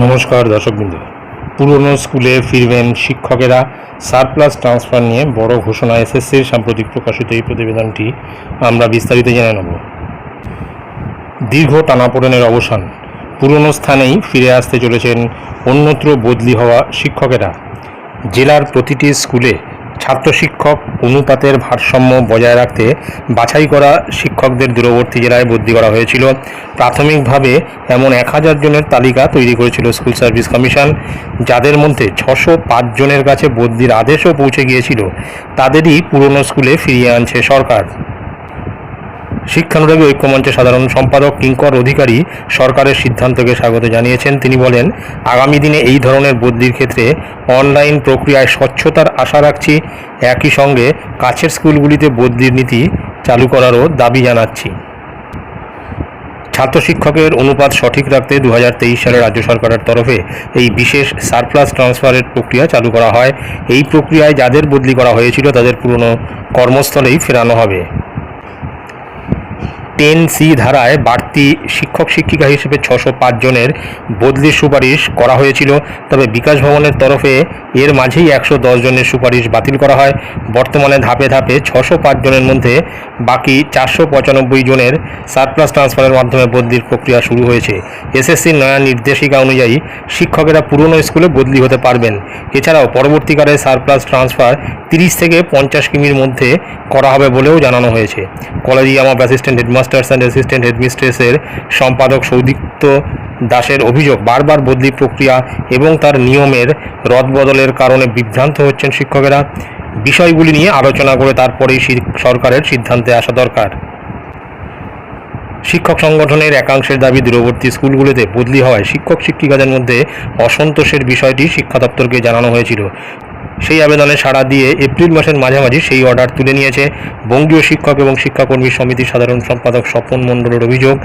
নমস্কার দর্শকবৃন্দ। পুরনো স্কুলে ফিরবেন শিক্ষকেরা। সারপ্লাস ট্রান্সফার নিয়ে বড় ঘোষণা এসএসসির সাম্প্রতিক প্রকাশিত এই প্রতিবেদনটি আমরা বিস্তারিত জেনে নেব। দীর্ঘ টানাপোড়েনের অবসান। পুরনো স্থানেই ফিরে আসতে চলেছেন অন্যত্র বদলি হওয়া শিক্ষকেরা। জেলার প্রতিটি স্কুলে ছাত্র শিক্ষক অনুপাতের ভারসাম্য বজায় রাখতে বাছাই করা শিক্ষকদের দূরবর্তী জেলায় বদলি করা হয়েছিল। প্রাথমিকভাবে এমন এক হাজার জনের তালিকা তৈরি করেছিল স্কুল সার্ভিস কমিশন, যাদের মধ্যে ছশো জনের কাছে বদলির আদেশও পৌঁছে গিয়েছিল। তাদেরই পুরনো স্কুলে ফিরিয়ে আনছে সরকার। শিক্ষানুরাগী ঐক্যমঞ্চের সাধারণ সম্পাদক, কিঙ্কর অধিকারী সরকারের সিদ্ধান্তকে স্বাগত জানিয়েছেন। তিনি বলেন, আগামী দিনে এই ধরনের বদলির ক্ষেত্রে অনলাইন প্রক্রিয়ায় স্বচ্ছতার আশা রাখছি। একই সঙ্গে কাছের স্কুলগুলিতে বদলির নীতি চালু করারও দাবি জানাচ্ছি। ছাত্র শিক্ষকের অনুপাত সঠিক রাখতে দু হাজার তেইশ সালে রাজ্য সরকারের তরফে এই বিশেষ সারপ্লাস ট্রান্সফারের প্রক্রিয়া চালু করা হয়। এই প্রক্রিয়ায় যাদের বদলি করা হয়েছিল, তাদের পুরনো কর্মস্থলেই ফেরানো হবে। টেন সি ধারায় বাড়তি শিক্ষক শিক্ষিকা হিসেবে ছশো পাঁচজনের বদলির সুপারিশ করা হয়েছিল। তবে বিকাশ ভবনের তরফে এর মাঝেই একশো দশ জনের সুপারিশ বাতিল করা হয়। বর্তমানে ধাপে ধাপে ছশো জনের মধ্যে বাকি চারশো পঁচানব্বই জনের সারপ্লাস ট্রান্সফারের মাধ্যমে বদলির প্রক্রিয়া শুরু হয়েছে। এসএসসির নয়া নির্দেশিকা অনুযায়ী শিক্ষকেরা পুরনো স্কুলে বদলি হতে পারবেন। এছাড়াও পরবর্তীকালে সারপ্লাস ট্রান্সফার তিরিশ থেকে পঞ্চাশ কিমির মধ্যে করা হবে বলেও জানানো হয়েছে। Collegium of assistant headmasters and assistant হেডমিস্ট্রেসের সম্পাদক সৌদিত্য দাসের অভিযোগ বারবার বদলি প্রক্রিয়া এবং তার নিয়মের রদবদলের কারণে বিভ্রান্ত হচ্ছেন শিক্ষকেরা। বিষয়গুলি নিয়ে আলোচনা করে তারপরেই সরকারের সিদ্ধান্তে আসা দরকার। শিক্ষক সংগঠনের একাংশের দাবি দূরবর্তী স্কুলগুলিতে বদলি হওয়ায় শিক্ষক শিক্ষিকাদের মধ্যে অসন্তোষের বিষয়টি শিক্ষা দপ্তরকে জানানো হয়েছিল। সেই আবেদনে সাড়া দিয়ে এপ্রিল মাসের মাঝামাঝি সেই অর্ডার তুলে নিয়েছে বঙ্গীয় শিক্ষক এবং শিক্ষাকর্মী সমিতির সাধারণ সম্পাদক স্বপন মণ্ডলের অভিযোগ,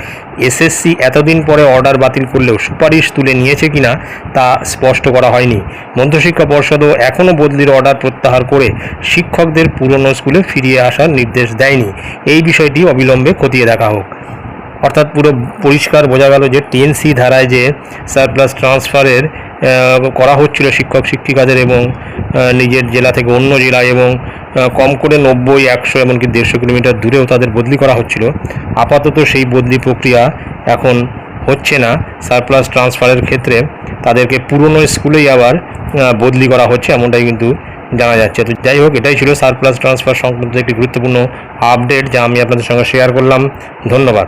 এসএসসি এতদিন পরে অর্ডার বাতিল করলেও সুপারিশ তুলে নিয়েছে কিনা তা স্পষ্ট করা হয়নি। মধ্যশিক্ষা পর্ষদও এখনও বদলির অর্ডার প্রত্যাহার করে শিক্ষকদের পুরনো স্কুলে ফিরিয়ে আসার নির্দেশ দেয়নি। এই বিষয়টি অবিলম্বে খতিয়ে দেখা হোক। অর্থাৎ পুরো পরিষ্কার বোঝা গেল যে টিএনসি ধারায় যে সারপ্লাস ট্রান্সফারের করা হচ্ছিল শিক্ষক শিক্ষিকাদের এবং নিজের জেলা থেকে অন্য জেলায় এবং কম করে নব্বই, একশো এমনকি দেড়শো কিলোমিটার দূরেও তাদের বদলি করা হচ্ছিল। আপাতত সেই বদলি প্রক্রিয়া এখন হচ্ছে না। সারপ্লাস ট্রান্সফারের ক্ষেত্রে তাদেরকে পুরনো স্কুলেই আবার বদলি করা হচ্ছে এমনটাই কিন্তু জানা যাচ্ছে। তো যাই হোক, এটাই ছিল সারপ্লাস ট্রান্সফার সংক্রান্ত একটি গুরুত্বপূর্ণ আপডেট যা আমি আপনাদের সঙ্গে শেয়ার করলাম। ধন্যবাদ।